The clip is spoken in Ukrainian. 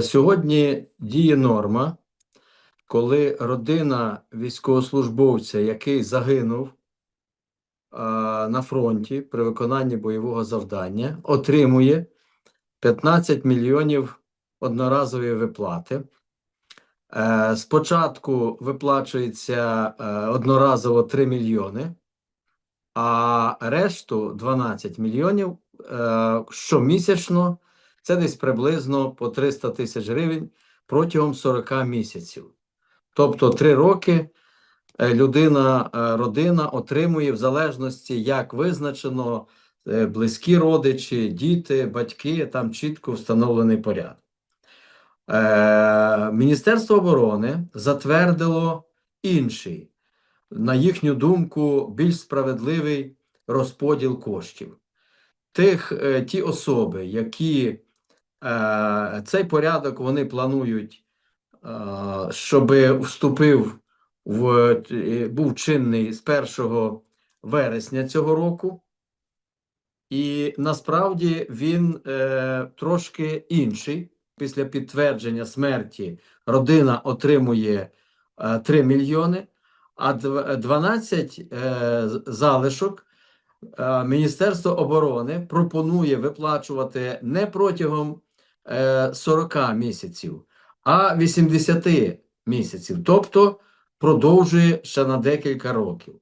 Сьогодні діє норма, коли родина військовослужбовця, який загинув а, на фронті при виконанні бойового завдання, отримує 15 мільйонів одноразової виплати. Е, Спочатку виплачується е, одноразово 3 мільйони, а решту 12 мільйонів е, щомісячно це десь приблизно по 300 тисяч гривень протягом 40 місяців. Тобто 3 роки е, людина, е, родина отримує в залежності, як визначено, е, близькі родичі, діти, батьки, там чітко встановлений порядок. Міністерство оборони затвердило інший, на їхню думку, більш справедливий розподіл коштів. Тих, ті особи, які цей порядок вони планують, е, щоб вступив в е, був чинний з 1 вересня цього року, і насправді він е, трошки інший. Після підтвердження смерті родина отримує е, 3 мільйони, а дв- 12 е, залишок е, Міністерство оборони пропонує виплачувати не протягом е, 40 місяців, а 80 місяців, тобто продовжує ще на декілька років.